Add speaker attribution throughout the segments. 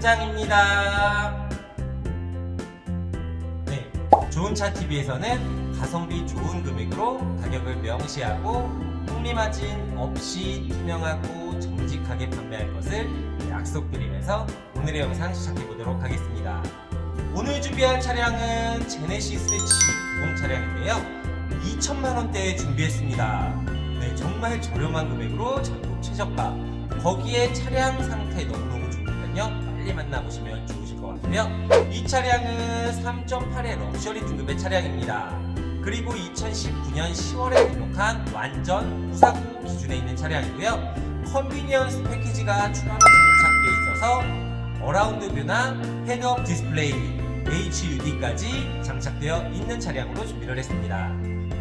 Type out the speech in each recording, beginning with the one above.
Speaker 1: 박성열 팀장입니다. 네, 좋은 차 TV에서는 가성비 좋은 금액으로 가격을 명시하고 폭리마진 없이 투명하고 정직하게 판매할 것을 약속드리면서 오늘의 영상 시작해 보도록 하겠습니다. 오늘 준비한 차량은 제네시스 G90 차량인데요. 2천만 원대에 준비했습니다. 네, 정말 저렴한 금액으로 전국 최저가. 거기에 차량 상태 너무너무 좋으니까요. 빨리 만나보시면 좋으실 것 같고요. 이 차량은 3.8의 럭셔리 등급의 차량입니다. 그리고 2019년 10월에 등록한 완전 무사고 기준에 있는 차량이고요. 컨비니언스 패키지가 추가로 장착되어 있어서 어라운드 뷰나 헤드업 디스플레이, HUD까지 장착되어 있는 차량으로 준비를 했습니다.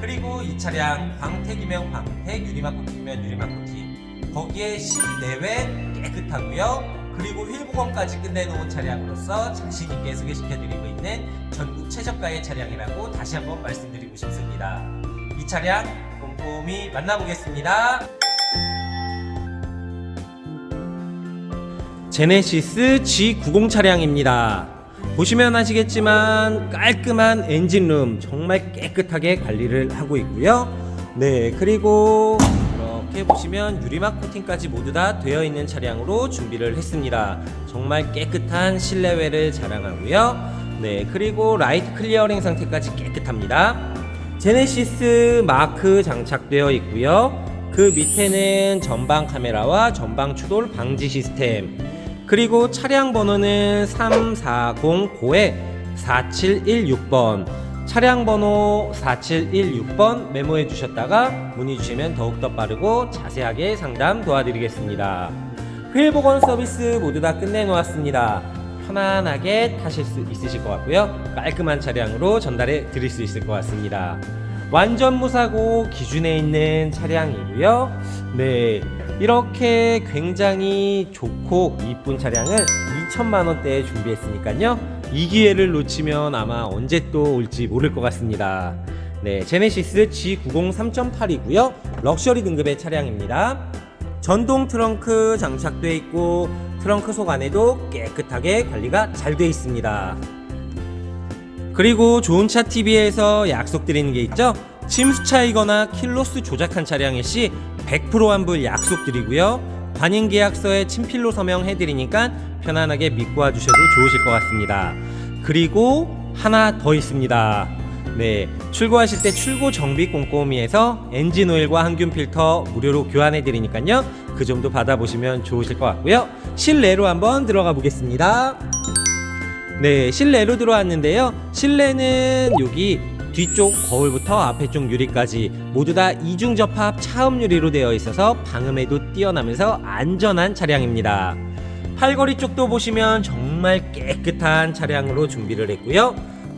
Speaker 1: 그리고 이 차량 광택이면 광택, 유리막 코팅이면 유리막 코팅. 거기에 실내외 깨끗하고요. 그리고 휠보건까지 끝내놓은 차량으로서 자신 있게 소개시켜드리고 있는 전국 최저가의 차량이라고 다시 한번 말씀드리고 싶습니다. 이 차량 꼼꼼히 만나보겠습니다. 제네시스 G90 차량입니다. 보시면 아시겠지만 깔끔한 엔진룸 정말 깨끗하게 관리를 하고 있고요. 네, 그리고 이렇게 보시면 유리막 코팅까지 모두 다 되어 있는 차량으로 준비를 했습니다. 정말 깨끗한 실내외를 자랑하고요. 네, 그리고 라이트 클리어링 상태까지 깨끗합니다. 제네시스 마크 장착되어 있고요. 그 밑에는 전방 카메라와 전방 추돌 방지 시스템. 그리고 차량 번호는 3409에 4716번. 차량 번호 4716번 메모해 주셨다가 문의 주시면 더욱더 빠르고 자세하게 상담 도와드리겠습니다. 휠 복원 서비스 모두 다 끝내 놓았습니다. 편안하게 타실 수 있으실 것 같고요. 깔끔한 차량으로 전달해 드릴 수 있을 것 같습니다. 완전 무사고 기준에 있는 차량이고요. 네. 이렇게 굉장히 좋고 이쁜 차량을 2천만 원대에 준비했으니까요. 이 기회를 놓치면 아마 언제 또 올지 모를 것 같습니다. 네, 제네시스 G90 3.8이고요. 럭셔리 등급의 차량입니다. 전동 트렁크 장착돼 있고 트렁크 속 안에도 깨끗하게 관리가 잘 돼 있습니다. 그리고 좋은 차 TV에서 약속드리는 게 있죠. 침수차이거나 킬로수 조작한 차량일 시 100% 환불 약속드리고요. 관인 계약서에 친필로 서명해 드리니까 편안하게 믿고 와주셔도 좋으실 것 같습니다. 그리고 하나 더 있습니다. 네, 출고하실 때 출고 정비 꼼꼼히 해서 엔진 오일과 항균 필터 무료로 교환해 드리니까요. 그 점도 받아보시면 좋으실 것 같고요. 실내로 한번 들어가 보겠습니다. 네, 실내로 들어왔는데요. 실내는 여기 뒤쪽 거울부터 앞에 쪽 유리까지 모두 다 이중 접합 차음 유리로 되어 있어서 방음에도 뛰어나면서 안전한 차량입니다. 팔걸이 쪽도 보시면 정말 깨끗한 차량으로 준비를 했고요.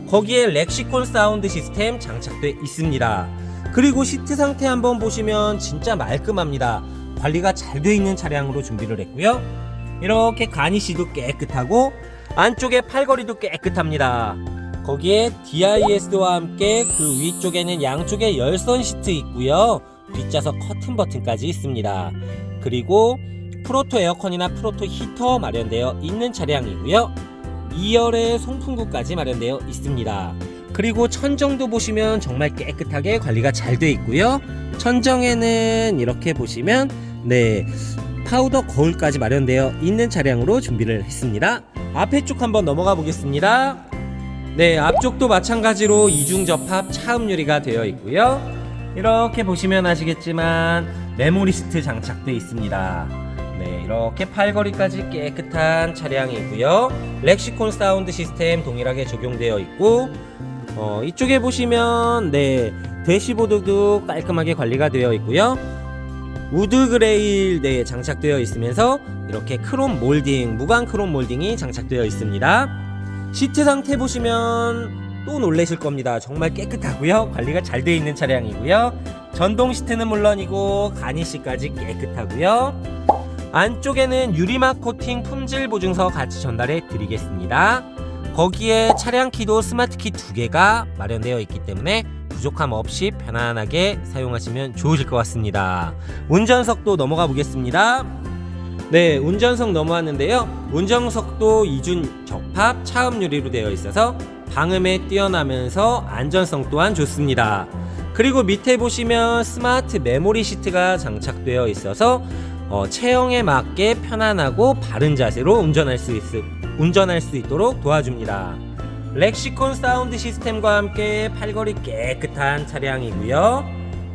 Speaker 1: 거기에 렉시콘 사운드 시스템 장착돼 있습니다. 그리고 시트 상태 한번 보시면 진짜 말끔합니다. 관리가 잘 돼 있는 차량으로 준비를 했고요. 이렇게 가니시도 깨끗하고 안쪽에 팔걸이도 깨끗합니다. 거기에 DIS와 함께 그 위쪽에는 양쪽에 열선 시트 있고요. 뒷좌석 커튼 버튼까지 있습니다. 그리고 프로토 에어컨이나 프로토 히터 마련되어 있는 차량이고요. 2열에 송풍구까지 마련되어 있습니다. 그리고 천정도 보시면 정말 깨끗하게 관리가 잘 돼 있고요. 천정에는 이렇게 보시면 네 파우더 거울까지 마련되어 있는 차량으로 준비를 했습니다. 앞에 쪽 한번 넘어가 보겠습니다. 네, 앞쪽도 마찬가지로 이중 접합 차음 유리가 되어 있고요. 이렇게 보시면 아시겠지만 메모리스트 장착되어 있습니다. 네, 이렇게 팔걸이까지 깨끗한 차량이고요. 렉시콘 사운드 시스템 동일하게 적용되어 있고 어, 이쪽에 보시면 네, 대시보드도 깔끔하게 관리가 되어 있고요. 우드 그레일 네, 장착되어 있으면서 이렇게 크롬 몰딩, 무광 크롬 몰딩이 장착되어 있습니다. 시트 상태 보시면 또 놀라실 겁니다. 정말 깨끗하고요. 관리가 잘 되어 있는 차량이고요. 전동 시트는 물론이고 가니시까지 깨끗하고요. 안쪽에는 유리막 코팅 품질 보증서 같이 전달해 드리겠습니다. 거기에 차량 키도 스마트 키 두 개가 마련되어 있기 때문에 부족함 없이 편안하게 사용하시면 좋으실 것 같습니다. 운전석도 넘어가 보겠습니다. 네, 운전석 넘어왔는데요. 운전석도 이중 적합 차음 유리로 되어 있어서 방음에 뛰어나면서 안전성 또한 좋습니다. 그리고 밑에 보시면 스마트 메모리 시트가 장착되어 있어서 어, 체형에 맞게 편안하고 바른 자세로 운전할 수 있, 운전할 수 있도록 도와줍니다. 렉시콘 사운드 시스템과 함께 팔걸이 깨끗한 차량이고요.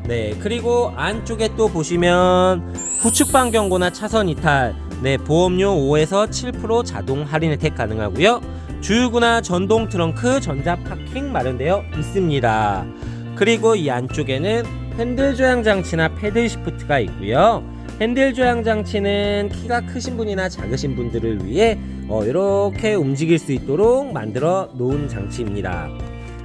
Speaker 1: 네, 그리고 안쪽에 또 보시면 후측방 경고나 차선 이탈, 네, 보험료 5에서 7% 자동 할인 혜택 가능하고요. 주유구나 전동 트렁크 전자 파킹 마련되어 있습니다. 그리고 이 안쪽에는 핸들 조향 장치나 패들 시프트가 있고요. 핸들 조향 장치는 키가 크신 분이나 작으신 분들을 위해 어, 이렇게 움직일 수 있도록 만들어 놓은 장치입니다.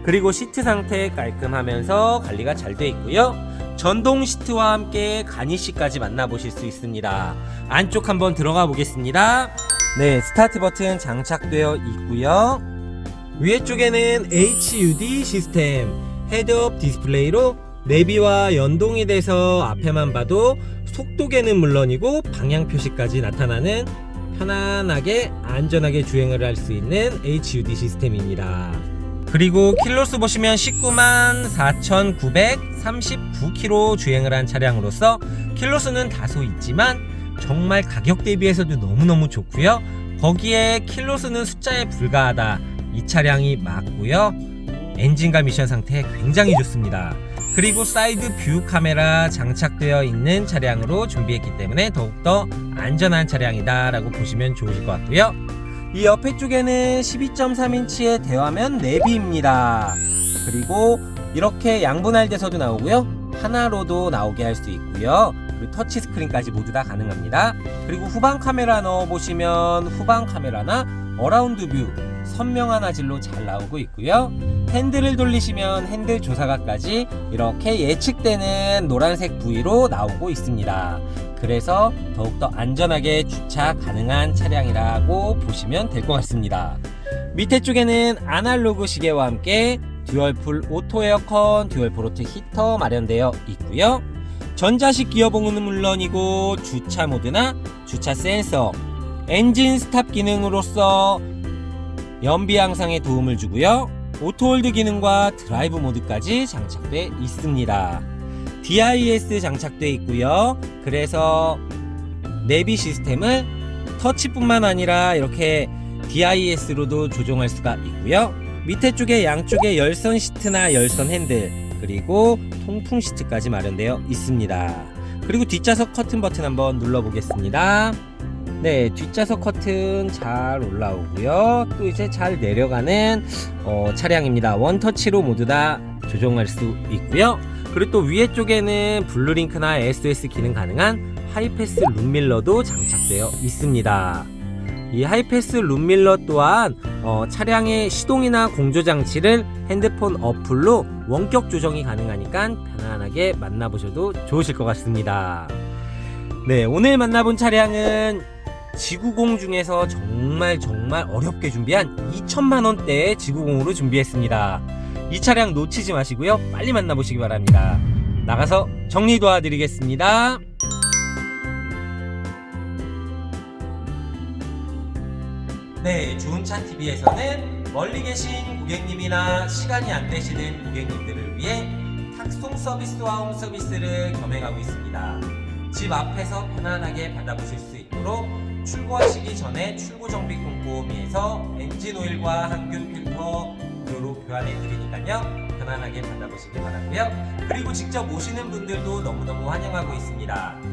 Speaker 1: 그리고 시트 상태 깔끔하면서 관리가 잘 되어 있고요. 전동 시트와 함께 가니시까지 만나보실 수 있습니다. 안쪽 한번 들어가 보겠습니다. 네, 스타트 버튼 장착되어 있고요. 위에 쪽에는 HUD 시스템 헤드업 디스플레이로 내비와 연동이 돼서 앞에만 봐도 속도계는 물론이고 방향 표시까지 나타나는 편안하게 안전하게 주행을 할 수 있는 HUD 시스템입니다. 그리고 킬로수 보시면 19만 4,939km 주행을 한 차량으로서 킬로수는 다소 있지만 정말 가격 대비해서도 너무너무 좋고요. 거기에 킬로수는 숫자에 불과하다. 이 차량이 맞고요. 엔진과 미션 상태 굉장히 좋습니다. 그리고 사이드 뷰 카메라 장착되어 있는 차량으로 준비했기 때문에 더욱더 안전한 차량이다 라고 보시면 좋으실 것 같고요. 이 옆에 쪽에는 12.3인치의 대화면 내비입니다. 그리고 이렇게 양분할 돼서도 나오고요. 하나로도 나오게 할 수 있고요. 그리고 터치 스크린까지 모두 다 가능합니다. 그리고 후방 카메라 넣어 보시면 후방 카메라나 어라운드 뷰 선명한 화질로 잘 나오고 있고요. 핸들을 돌리시면 핸들 조사각까지 이렇게 예측되는 노란색 부위로 나오고 있습니다. 그래서 더욱더 안전하게 주차 가능한 차량이라고 보시면 될 것 같습니다. 밑에 쪽에는 아날로그 시계와 함께 듀얼풀 오토 에어컨, 듀얼풀 오토 히터 마련되어 있고요. 전자식 기어봉은 물론이고 주차 모드나 주차 센서, 엔진 스탑 기능으로서 연비 향상에 도움을 주고요. 오토홀드 기능과 드라이브 모드까지 장착돼 있습니다. DIS 장착돼 있고요. 그래서 내비 시스템을 터치뿐만 아니라 이렇게 DIS로도 조정할 수가 있고요. 밑에 쪽에 양쪽에 열선 시트나 열선 핸들 그리고 통풍 시트까지 마련되어 있습니다. 그리고 뒷좌석 커튼 버튼 한번 눌러 보겠습니다. 네, 뒷좌석 커튼 잘 올라오고요. 또 이제 잘 내려가는 어, 차량입니다. 원터치로 모두 다 조정할 수 있고요. 그리고 또 위에 쪽에는 블루링크나 SOS 기능 가능한 하이패스 룸밀러도 장착되어 있습니다. 이 하이패스 룸밀러 또한 어, 차량의 시동이나 공조 장치를 핸드폰 어플로 원격 조정이 가능하니까 편안하게 만나보셔도 좋으실 것 같습니다. 네, 오늘 만나본 차량은 지구공 중에서 정말 정말 어렵게 준비한 2천만 원대의 지구공으로 준비했습니다. 이 차량 놓치지 마시고요. 빨리 만나보시기 바랍니다. 나가서 정리 도와드리겠습니다. 네, 좋은 차 TV에서는 멀리 계신 고객님이나 시간이 안 되시는 고객님들을 위해 탁송 서비스와 홈 서비스를 겸행하고 있습니다. 집 앞에서 편안하게 받아보실 수 있도록 출고하시기 전에 출고 정비 꼼꼼히해서 엔진 오일과 항균 필터 무료로 교환해 드리니까요. 편안하게 받아보시기 바라고요. 그리고 직접 오시는 분들도 너무너무 환영하고 있습니다.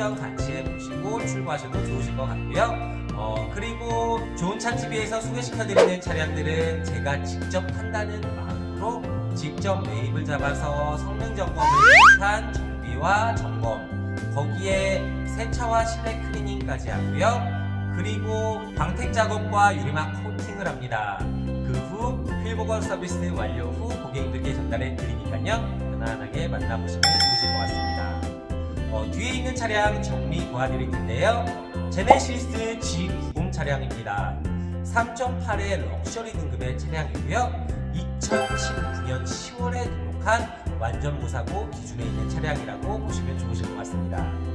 Speaker 1: 점 같이 해보시고 출고하셔도 좋으실 것 같고요. 어 그리고 좋은 차 TV에서 소개시켜드리는 차량들은 제가 직접 한다는 마음으로 직접 매입을 잡아서 성능 점검을 비롯한 정비와 점검 거기에 세차와 실내 클리닝까지 하고요. 그리고 광택 작업과 유리막 코팅을 합니다. 그후 필보건 서비스 완료 후 고객님들께 전달해 드리니까요. 편안하게 만나보시면 좋으실 것 같습니다. 어, 뒤에 있는 차량 정리 도와드릴 텐데요. 제네시스 G90 차량입니다. 3.8의 럭셔리 등급의 차량이고요. 2019년 10월에 등록 속한 완전 무사고 기준에 있는 차량이라고 보시면 좋으실 것 같습니다.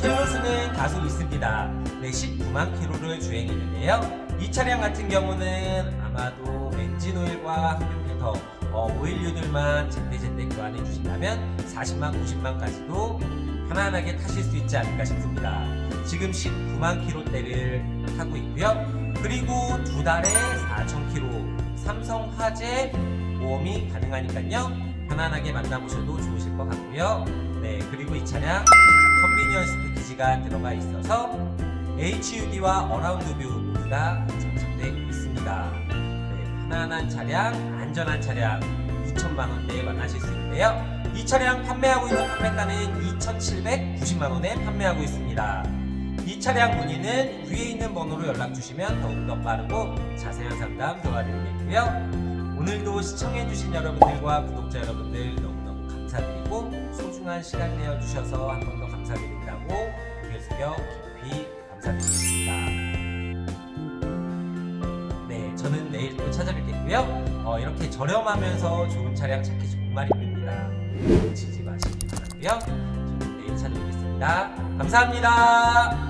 Speaker 1: 킬로수는 다소 있습니다. 네, 19만 킬로를 주행했는데요. 이 차량 같은 경우는 아마도 엔진 오일과 흡연 필터, 어, 오일류들만 제때제때 교환해 주신다면 40만, 50만까지도 편안하게 타실 수 있지 않을까 싶습니다. 지금 19만 킬로대를 타고 있고요. 그리고 두 달에 4천 킬로 삼성 화재 보험이 가능하니까요. 편안하게 만나보셔도 좋으실 것 같고요. 네, 그리고 이 차량 컨비니언스 패키지가 들어가 있어서 HUD와 어라운드 뷰 모두 다 장착되어 있습니다. 네, 편안한 차량, 안전한 차량 2천만 원대에 만나실 수 있는데요. 이 차량 판매하고 있는 판매가는 2,790만 원에 판매하고 있습니다. 이 차량 문의는 위에 있는 번호로 연락 주시면 더욱더 빠르고 자세한 상담 도와드리겠고요. 오늘도 시청해주신 여러분들과 구독자 여러분들 너무너무 감사드리고 소중한 시간 내어주셔서 한 번 더 감사드린다 고 고개 숙여 깊이 감사드리겠습니다. 네, 저는 내일 또 찾아뵙겠고요. 어, 이렇게 저렴하면서 좋은 차량 찾기 정말 힘듭니다. 놓치지 마시기 바라고요. 저는 내일 찾아뵙겠습니다. 감사합니다.